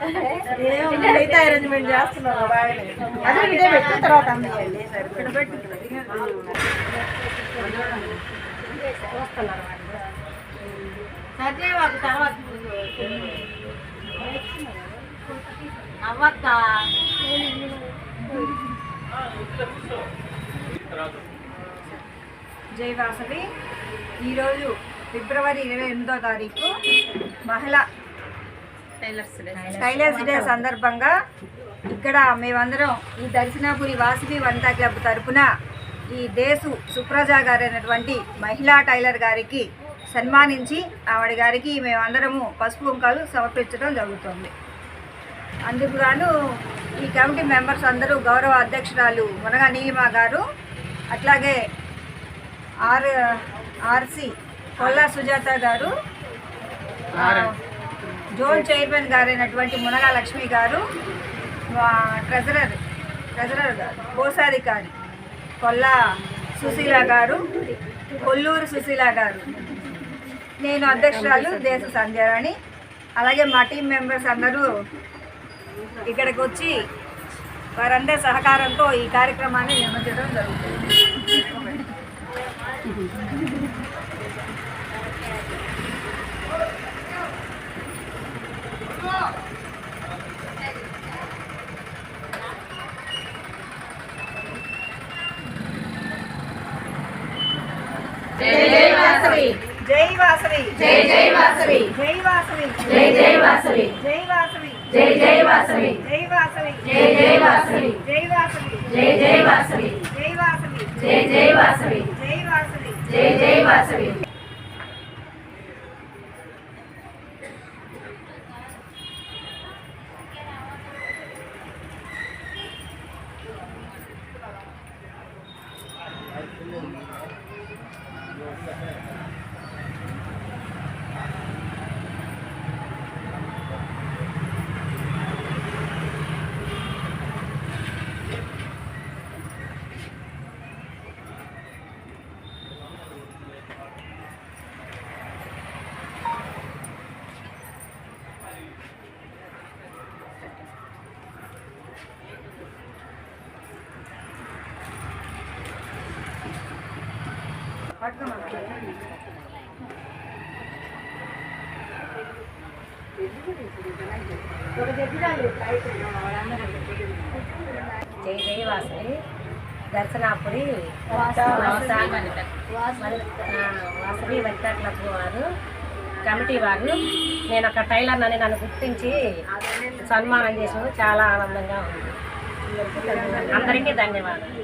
మిగతా అరేంజ్మెంట్ చేస్తున్నారు అదే ఇదే పెట్టిన తర్వాత అందుకేయండి ఇక్కడ పెట్టు సరే ఒక తర్వాత అవ్వక్క? జై వాసవి ఈరోజు ఫిబ్రవరి ఇరవై ఎనిమిదో తారీఖు మహిళా టైలర్స్ డే సందర్భంగా. ఇక్కడ మేమందరం ఈ దర్శనాపురి వాసవి వనితా క్లబ్ తరపున ఈ దేశు సుప్రజ గారు అయినటువంటి మహిళా టైలర్ గారికి సన్మానించి ఆవిడ గారికి మేమందరము పసుపు కుంకాలు సమర్పించడం జరుగుతుంది. అందుకు గాను ఈ కమిటీ మెంబర్స్ అందరూ గౌరవ అధ్యక్షురాలు మునగా నీలిమా గారు అట్లాగే are RC Kolla Sujatha garu zone chairman గారైనటువంటి Munaga Lakshmi garu treasurer treasurer గారు కోశాధికారి కొల్లా సుశీల గారు కొల్లూరు సుశీల గారు. నేను అధ్యక్షురాలు దేశ సంధ్యారాణి. అలాగే మా టీం మెంబర్స్ అందరూ ఇక్కడికి వచ్చి వారందరి సహకారంతో ఈ కార్యక్రమాన్ని నిర్మించడం జరుగుతుంది. జై వాసవి జై జై వాసవి జై వాసవి జై జై వాసవి జై వాసవి జై జై వాసవి జై వాసవి జై జై వాసవి జై వాసవి జై జై వాసవి జై వాసవి జై జై వాసవి జై వాసవి జై జై వాసవి పట్టుకోమన్నా జై జై వాసవి. దర్శనాపురి వాసవి వనితా క్లబ్ వారు కమిటీ వారు. నేను ఒక టైలర్ అని నన్ను గుర్తించి సన్మానం చేసినందుకు చాలా ఆనందంగా ఉంది. అందరికీ ధన్యవాదాలు.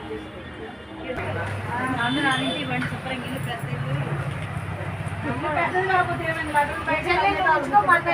పెద్దది కాకపోతే బయట